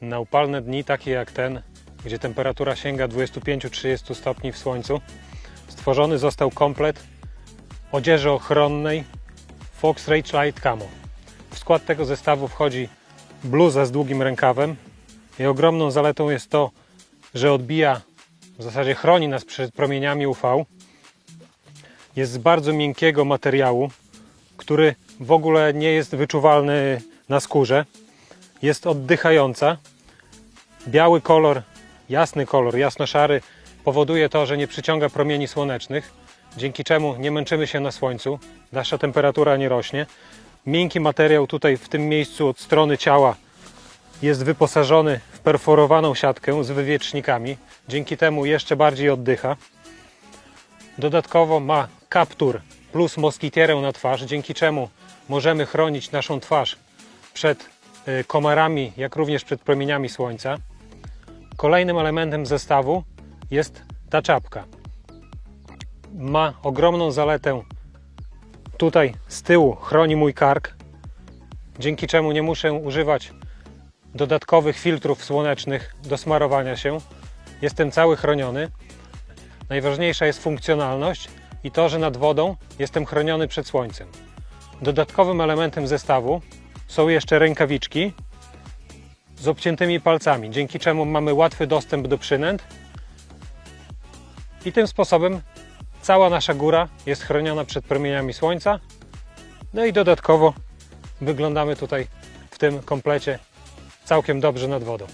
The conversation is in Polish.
Na upalne dni, takie jak ten, gdzie temperatura sięga 25-30 stopni w słońcu, stworzony został komplet odzieży ochronnej Fox Rage Light Camo. W skład tego zestawu wchodzi bluza z długim rękawem. Jej ogromną zaletą jest to, że odbija, w zasadzie chroni nas przed promieniami UV. Jest z bardzo miękkiego materiału, który w ogóle nie jest wyczuwalny na skórze. Jest oddychająca. Biały kolor, jasny kolor, jasno-szary powoduje to, że nie przyciąga promieni słonecznych, dzięki czemu nie męczymy się na słońcu, nasza temperatura nie rośnie. Miękki materiał tutaj w tym miejscu od strony ciała jest wyposażony w perforowaną siatkę z wywietrznikami, dzięki temu jeszcze bardziej oddycha. Dodatkowo ma kaptur plus moskitierę na twarz, dzięki czemu możemy chronić naszą twarz przed y, komarami, jak również przed promieniami słońca. Kolejnym elementem zestawu jest ta czapka. Ma ogromną zaletę. Tutaj z tyłu chroni mój kark, dzięki czemu nie muszę używać dodatkowych filtrów słonecznych do smarowania się. Jestem cały chroniony. Najważniejsza jest funkcjonalność i to, że nad wodą jestem chroniony przed słońcem. Dodatkowym elementem zestawu są jeszcze rękawiczki z obciętymi palcami, dzięki czemu mamy łatwy dostęp do przynęt. I tym sposobem cała nasza góra jest chroniona przed promieniami słońca. No i dodatkowo wyglądamy tutaj w tym komplecie całkiem dobrze nad wodą.